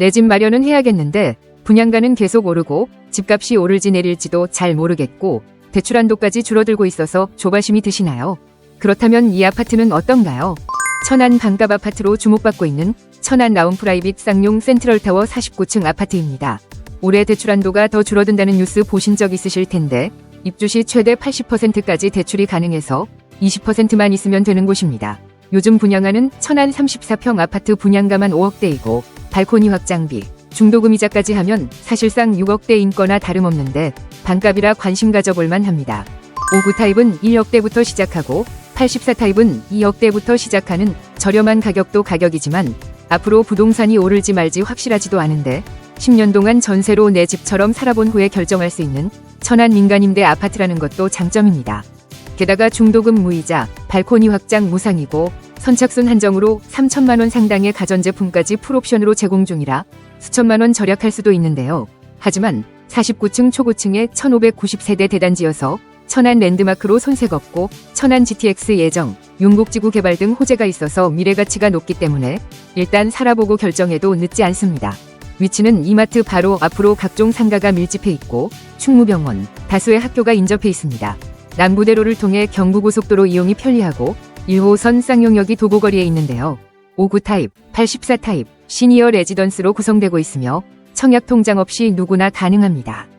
내 집 마련은 해야겠는데 분양가는 계속 오르고 집값이 오를지 내릴지도 잘 모르겠고 대출 한도까지 줄어들고 있어서 조바심이 드시나요? 그렇다면 이 아파트는 어떤가요? 천안 반갑 아파트로 주목받고 있는 천안 라운 프라이빗 쌍용 센트럴타워 49층 아파트입니다. 올해 대출 한도가 더 줄어든다는 뉴스 보신 적 있으실 텐데 입주 시 최대 80%까지 대출이 가능해서 20%만 있으면 되는 곳입니다. 요즘 분양하는 천안 34평 아파트 분양가만 5억대이고 발코니 확장비, 중도금 이자까지 하면 사실상 6억대 인 거나 다름없는데 반값이라 관심 가져볼만 합니다. 59 타입은 1억대부터 시작하고 84 타입은 2억대부터 시작하는 저렴한 가격도 가격이지만 앞으로 부동산이 오를지 말지 확실하지도 않은데 10년 동안 전세로 내 집처럼 살아본 후에 결정할 수 있는 천안 민간임대 아파트라는 것도 장점입니다. 게다가 중도금 무이자, 발코니 확장 무상이고 선착순 한정으로 3천만 원 상당의 가전제품까지 풀옵션으로 제공 중이라 수천만 원 절약할 수도 있는데요. 하지만 49층 초고층의 1590세대 대단지여서 천안 랜드마크로 손색 없고 천안 GTX 예정, 용곡지구 개발 등 호재가 있어서 미래 가치가 높기 때문에 일단 살아보고 결정해도 늦지 않습니다. 위치는 이마트 바로 앞으로 각종 상가가 밀집해 있고 충무병원, 다수의 학교가 인접해 있습니다. 남부대로를 통해 경부고속도로 이용이 편리하고 1호선 쌍용역이 도보거리에 있는데요. 59 타입, 84 타입, 시니어 레지던스로 구성되고 있으며 청약 통장 없이 누구나 가능합니다.